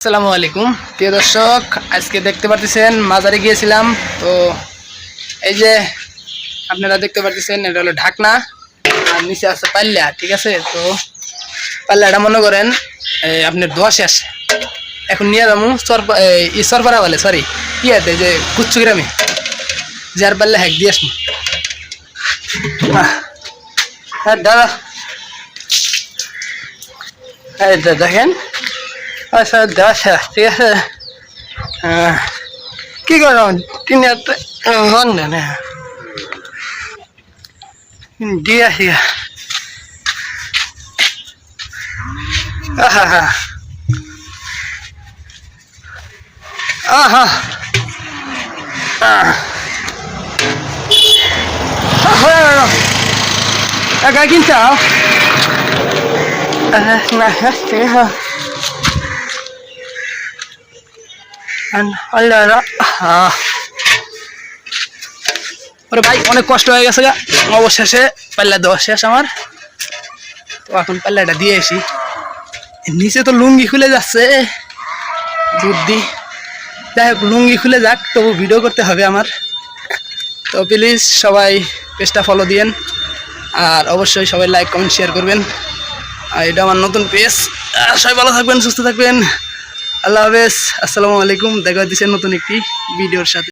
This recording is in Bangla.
আসসালামু আলাইকুম। প্রিয় দর্শক, আজকে দেখতে পারতেছেন, মাজারে গিয়েছিলাম। তো এই যে আপনারা দেখতে পারতেছেন, এটা হলো ঢাকনা, আর নিচে আছে পাল্লা, ঠিক আছে? তো পাল্লাটা মনে করেন আপনার দোয়া শেষ। এখন নিয়ে যাব সরপা ই সরপাড়া বলে সরি আছে যে কুচ্ছু গ্রামে। যার পাল্লা হ্যাক দিয়ে আসব। হ্যাঁ দাদা। এই দেখেন আচ্ছা দশ ঠিক আছে। আহ, কি করো? তিন ঘন না। দিয়ে আসি আহা হা আহা। আহ। Acá quintal. Ah, na terra. আল্লাহ ওরে ভাই, অনেক কষ্ট হয়ে গেছে গা। অবশেষে পাল্লা দেওয়া শেষ আমার। তো এখন পাল্লাটা দিয়ে আসি। নিচে তো লুঙ্গি খুলে যাচ্ছে। দুধ বুদ্ধি। যাই হোক, লুঙ্গি খুলে যাক, তবু ভিডিও করতে হবে আমার। তো প্লিজ সবাই পেজটা ফলো দিয়েন। আর অবশ্যই সবাই লাইক কমেন্ট শেয়ার করবেন। আর এটা আমার নতুন পেজ সবাই ভালো থাকবেন, সুস্থ থাকবেন। আল্লাহ হাফেজ আসসালামু আলাইকুম। দেখা হচ্ছে নতুন একটি ভিডিওর সাথে।